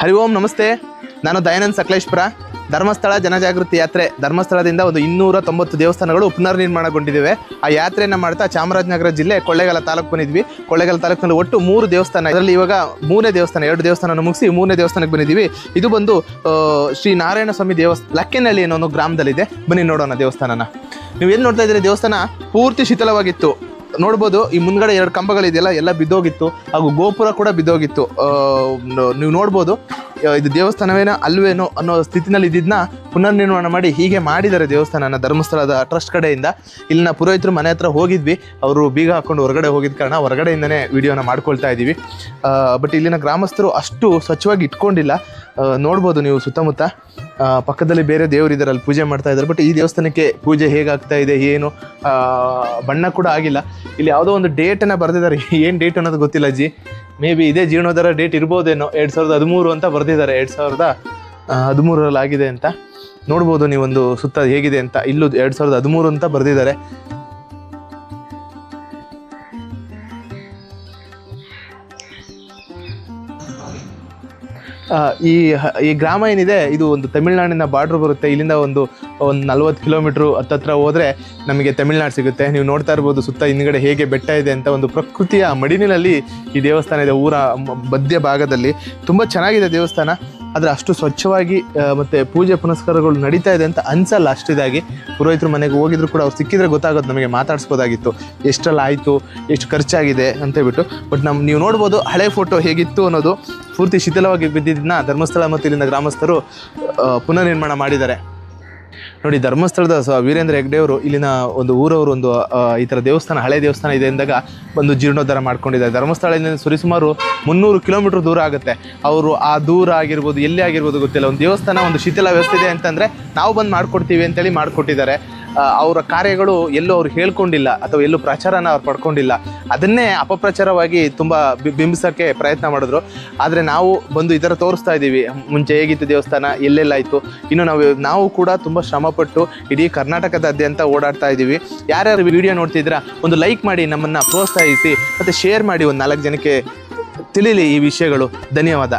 ಹರಿ ಓಂ, ನಮಸ್ತೆ. ನಾನು ದಯಾನಂದ್ ಸಕಲೇಶ್ಪುರ. ಧರ್ಮಸ್ಥಳ ಜನಜಾಗೃತಿ ಯಾತ್ರೆ ಧರ್ಮಸ್ಥಳದಿಂದ ಒಂದು ಇನ್ನೂರ ತೊಂಬತ್ತು ದೇವಸ್ಥಾನಗಳು ಪುನರ್ನಿರ್ಮಾಣಗೊಂಡಿದ್ದಾವೆ ಆ ಯಾತ್ರೆಯನ್ನು ಮಾಡ್ತಾ ಚಾಮರಾಜನಗರ ಜಿಲ್ಲೆ ಕೊಳ್ಳೇಗಾಲ ತಾಲೂಕು ಬಂದಿದ್ವಿ. ಕೊಳ್ಳೇಗಾಲ ತಾಲೂಕಿನಲ್ಲಿ ಒಟ್ಟು ಮೂರು ದೇವಸ್ಥಾನ, ಇದರಲ್ಲಿ ಇವಾಗ ಮೂರನೇ ದೇವಸ್ಥಾನ, ಎರಡು ದೇವಸ್ಥಾನ ಮುಗಿಸಿ ಮೂರನೇ ದೇವಸ್ಥಾನಕ್ಕೆ ಬಂದಿದ್ದೀವಿ. ಇದು ಬಂದು ಶ್ರೀ ನಾರಾಯಣ ಸ್ವಾಮಿ ದೇವಸ್ಥಾನ ಲಕ್ಕೆನಹಳ್ಳಿ ಅನ್ನೋ ಒಂದು ಗ್ರಾಮದಲ್ಲಿದೆ. ಬನ್ನಿ ನೋಡೋಣ ದೇವಸ್ಥಾನನ. ನೀವು ಏನು ನೋಡ್ತಾ ಇದ್ದೀರಿ? ದೇವಸ್ಥಾನ ಪೂರ್ತಿ ಶಿಥಿಲವಾಗಿತ್ತು. ನೋಡ್ಬೋದು, ಈ ಮುಂದ್ಗಡೆ ಎರಡು ಕಂಬಗಳಿದೆಯಲ್ಲ, ಎಲ್ಲ ಬಿದ್ದೋಗಿತ್ತು, ಹಾಗೂ ಗೋಪುರ ಕೂಡ ಬಿದ್ದೋಗಿತ್ತು. ನೀವು ನೋಡ್ಬೋದು ಇದು ದೇವಸ್ಥಾನವೇನೋ, ಅಲ್ವೇನೋ ಅನ್ನೋ ಸ್ಥಿತಿನಲ್ಲಿ ಇದ್ದಿದ್ನ ಪುನರ್ ನಿರ್ಮಾಣ ಮಾಡಿ ಹೀಗೆ ಮಾಡಿದ್ದಾರೆ ದೇವಸ್ಥಾನನ ಧರ್ಮಸ್ಥಳದ ಟ್ರಸ್ಟ್ ಕಡೆಯಿಂದ. ಇಲ್ಲಿನ ಪುರೋಹಿತರು ಮನೆ ಹತ್ರ ಹೋಗಿದ್ವಿ, ಅವರು ಬೀಗ ಹಾಕೊಂಡು ಹೊರಗಡೆ ಹೋಗಿದ್ದ ಕಾರಣ ಹೊರಗಡೆಯಿಂದನೇ ವಿಡಿಯೋನ ಮಾಡ್ಕೊಳ್ತಾ ಇದ್ದೀವಿ. ಬಟ್ ಇಲ್ಲಿನ ಗ್ರಾಮಸ್ಥರು ಅಷ್ಟು ಸ್ವಚ್ಛವಾಗಿ ಇಟ್ಕೊಂಡಿಲ್ಲ. ನೋಡ್ಬೋದು ನೀವು ಸುತ್ತಮುತ್ತ. ಪಕ್ಕದಲ್ಲಿ ಬೇರೆ ದೇವರಿದ್ದಾರೆ ಅಲ್ಲಿ ಪೂಜೆ ಮಾಡ್ತಾ ಇದ್ದಾರೆ ಬಟ್ ಈ ದೇವಸ್ಥಾನಕ್ಕೆ ಪೂಜೆ ಹೇಗಾಗ್ತಾ ಇದೆ, ಏನು ಬಣ್ಣ ಕೂಡ ಆಗಿಲ್ಲ. ಇಲ್ಲಿ ಯಾವುದೋ ಒಂದು ಡೇಟನ್ನು ಬರೆದಿದ್ದಾರೆ. ಏನು ಡೇಟ್ ಅನ್ನೋದು ಗೊತ್ತಿಲ್ಲ ಅಜ್ಜಿ. ಮೇ ಬಿ ಇದೇ ಜೀರ್ಣೋದ್ಧಾರ ಡೇಟ್ ಇರ್ಬೋದೇನೋ, ಎರಡು ಸಾವಿರದ ಹದಿಮೂರು ಅಂತ ಬರೆದಿದ್ದಾರೆ, ಎರಡು ಸಾವಿರದ ಹದಿಮೂರರಲ್ಲಿ ಆಗಿದೆ ಅಂತ. ನೋಡ್ಬೋದು ನೀವೊಂದು ಸುತ್ತ ಹೇಗಿದೆ ಅಂತ. ಇಲ್ಲೂ ಎರಡು ಸಾವಿರದ ಹದಿಮೂರು ಅಂತ ಬರೆದಿದ್ದಾರೆ. ಈ ಈ ಗ್ರಾಮ ಏನಿದೆ, ಇದು ಒಂದು ತಮಿಳ್ನಾಡಿನ ಬಾರ್ಡ್ರ್ ಬರುತ್ತೆ. ಇಲ್ಲಿಂದ ಒಂದು ಒಂದು ನಲ್ವತ್ತು ಕಿಲೋಮೀಟ್ರು ಹತ್ತತ್ರ ಹೋದರೆ ನಮಗೆ ತಮಿಳ್ನಾಡು ಸಿಗುತ್ತೆ. ನೀವು ನೋಡ್ತಾ ಇರ್ಬೋದು ಸುತ್ತ ಹಿಂದ್ಗಡೆ ಹೇಗೆ ಬೆಟ್ಟ ಇದೆ ಅಂತ ಒಂದು ಪ್ರಕೃತಿಯ ಮಡಿಲಿನಲ್ಲಿ ಈ ದೇವಸ್ಥಾನ ಇದೆ, ಊರ ಮಧ್ಯ ಭಾಗದಲ್ಲಿ. ತುಂಬ ಚೆನ್ನಾಗಿದೆ ದೇವಸ್ಥಾನ. ಆದರೆ ಅಷ್ಟು ಸ್ವಚ್ಛವಾಗಿ ಮತ್ತು ಪೂಜೆ ಪುನಸ್ಕಾರಗಳು ನಡೀತಾ ಇದೆ ಅಂತ ಅನ್ಸಲ್ಲ ಅಷ್ಟಿದಾಗಿ. ಪುರೋಹಿತರು ಮನೆಗೆ ಹೋಗಿದ್ರು ಕೂಡ ಅವ್ರು ಸಿಕ್ಕಿದ್ರೆ ಗೊತ್ತಾಗೋದು ನಮಗೆ ಮಾತಾಡಿಸ್ಬೋದಾಗಿತ್ತು. ಎಷ್ಟೆಲ್ಲ ಆಯಿತು, ಎಷ್ಟು ಖರ್ಚಾಗಿದೆ ಅಂತ ಹೇಳ್ಬಿಟ್ಟು. ಬಟ್ ನಮ್ಮ ನೀವು ನೋಡ್ಬೋದು ಹಳೆ ಫೋಟೋ ಹೇಗಿತ್ತು ಅನ್ನೋದು ಪೂರ್ತಿ ಶಿಥಿಲವಾಗಿ ಬಿದ್ದಿದ್ದನ್ನ ಧರ್ಮಸ್ಥಳ ಮತ್ತು ಇಲ್ಲಿನ ಗ್ರಾಮಸ್ಥರು ಪುನರ್ನಿರ್ಮಾಣ ಮಾಡಿದ್ದಾರೆ. ನೋಡಿ, ಧರ್ಮಸ್ಥಳದ ವೀರೇಂದ್ರ ಹೆಗ್ಡೆಯವರು ಇಲ್ಲಿನ ಒಂದು ಊರವರು ಒಂದು ಈ ಥರ ದೇವಸ್ಥಾನ, ಹಳೆ ದೇವಸ್ಥಾನ ಇದೆ ಅಂದಾಗ ಒಂದು ಜೀರ್ಣೋದ್ಧಾರ ಮಾಡ್ಕೊಂಡಿದ್ದಾರೆ. ಧರ್ಮಸ್ಥಳದಿಂದ ಸರಿಸುಮಾರು ಮುನ್ನೂರು ಕಿಲೋಮೀಟರ್ ದೂರ ಆಗುತ್ತೆ. ಅವರು ಆ ದೂರ ಆಗಿರ್ಬೋದು, ಎಲ್ಲಿ ಆಗಿರ್ಬೋದು ಗೊತ್ತಿಲ್ಲ. ಒಂದು ದೇವಸ್ಥಾನ, ಒಂದು ಶಿಥಿಲ ವ್ಯವಸ್ಥೆ ಇದೆ ಅಂತಂದರೆ ನಾವು ಬಂದು ಮಾಡ್ಕೊಡ್ತೀವಿ ಅಂತೇಳಿ ಮಾಡಿಕೊಟ್ಟಿದ್ದಾರೆ. ಅವರ ಕಾರ್ಯಗಳು ಎಲ್ಲೂ ಅವ್ರು ಹೇಳ್ಕೊಂಡಿಲ್ಲ ಅಥವಾ ಎಲ್ಲೂ ಪ್ರಚಾರನ ಅವ್ರು ಪಡ್ಕೊಂಡಿಲ್ಲ. ಅದನ್ನೇ ಅಪಪ್ರಚಾರವಾಗಿ ತುಂಬ ಬಿಂಬಿಸೋಕ್ಕೆ ಪ್ರಯತ್ನ ಮಾಡಿದ್ರು. ಆದರೆ ನಾವು ಬಂದು ಈ ಥರ ತೋರಿಸ್ತಾ ಇದ್ದೀವಿ. ಮುಂಚೆ ಹೇಗಿತ್ತು ದೇವಸ್ಥಾನ ಎಲ್ಲೆಲ್ಲಾಯಿತು ಇನ್ನು ನಾವು ನಾವು ಕೂಡ ತುಂಬ ಶ್ರಮಪಟ್ಟು ಇಡೀ ಕರ್ನಾಟಕದಾದ್ಯಂತ ಓಡಾಡ್ತಾ ಇದ್ದೀವಿ. ಯಾರ್ಯಾರು ವಿಡಿಯೋ ನೋಡ್ತಿದ್ದೀರಾ, ಒಂದು ಲೈಕ್ ಮಾಡಿ, ನಮ್ಮನ್ನು ಪ್ರೋತ್ಸಾಹಿಸಿ, ಮತ್ತು ಶೇರ್ ಮಾಡಿ ಒಂದು ನಾಲ್ಕು ಜನಕ್ಕೆ ತಿಳಿಲಿ ಈ ವಿಷಯಗಳು. ಧನ್ಯವಾದ.